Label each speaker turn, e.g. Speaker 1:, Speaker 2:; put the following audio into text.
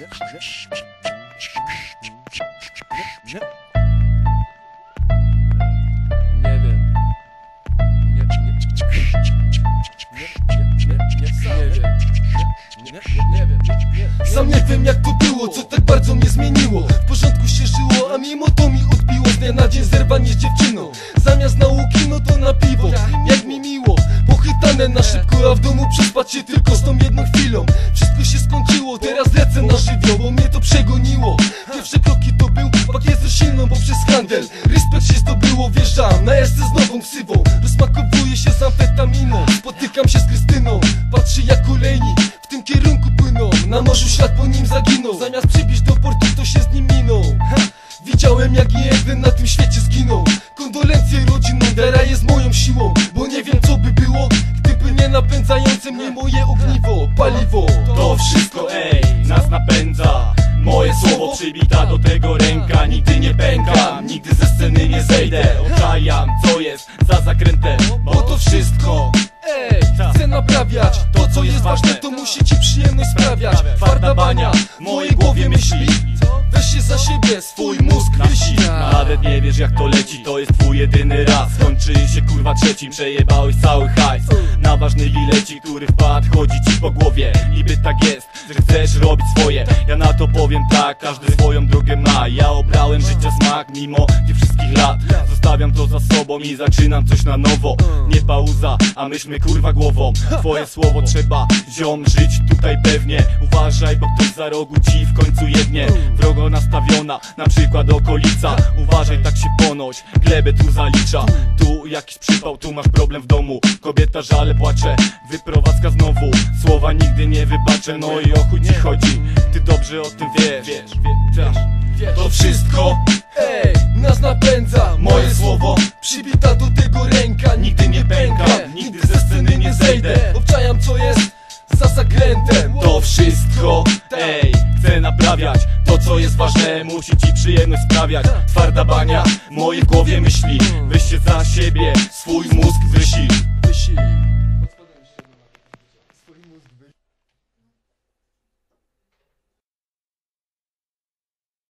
Speaker 1: Nie wiem. Nie, nie, nie, nie, nie, nie. Nie, nie, wiem.
Speaker 2: Sam nie wiem jak to było, co tak bardzo mnie zmieniło W porządku się żyło, a mimo to mi odbiło Z dnia na dzień zerwanie z dziewczyną Zamiast nauki, no to na piwo Jak mi miło, pochytane na szybko A w domu przespać się tylko pakiet ze silną poprzez handel. Respekt się zdobyło, wjeżdżam na jazdę z nową ksywą. Rozmakowuję się z amfetaminą Spotykam się z Krystyną. Patrzy jak kolejni w tym kierunku płyną. Na morzu ślad po nim zaginął. Zamiast przybić do portu to się z nim minął! Widziałem jak jeden na tym świecie zginął. Kondolencje rodzinom, Dara jest moją siłą. Bo nie wiem co by było Gdyby nie napędzające mnie moje ogniwo Paliwo.
Speaker 3: To wszystko, ej, nas napędza. Moje słowo przybita do tego Nigdy nie pękam, nigdy ze sceny nie zejdę. Obczajam, co jest za zakrętem
Speaker 2: Bo to wszystko Ej, chcę naprawiać To co jest ważne. To musi ci przyjemność sprawiać. Twarda bania, w mojej głowie myśli się za siebie, swój mózg wysi.
Speaker 3: Nawet nie wiesz jak to leci, to jest twój jedyny raz. Skończy się kurwa trzecim, przejebałeś cały hajs. Na ważny bileci, który wpadł, chodzi ci po głowie. Niby tak jest, że chcesz robić swoje. Ja na to powiem tak, każdy swoją drogę ma. Ja obrałem życia smak, mimo tych wszystkich lat. Zostawiam to za sobą i zaczynam coś na nowo. Nie pauza, a myślmy kurwa głową. Twoje słowo trzeba, ziom, żyć tutaj pewnie. Uważaj, bo ktoś za rogu ci w końcu jednie. Wrogo nastawiona, na przykład okolica. Uważaj, tak się ponoć, glebę tu zalicza. Tu jakiś przypał, tu masz problem w domu. Kobieta żale, płacze, wyprowadzka znowu. Słowa nigdy nie wybaczę, no i o chuj ci chodzi. Ty dobrze o tym wiesz, wiesz, wiesz.
Speaker 2: To wszystko,
Speaker 3: To wszystko, ej, chcę naprawiać To co jest ważne, musi ci przyjemność sprawiać. Twarda bania, w mojej głowie myśli. Weź się za siebie, swój mózg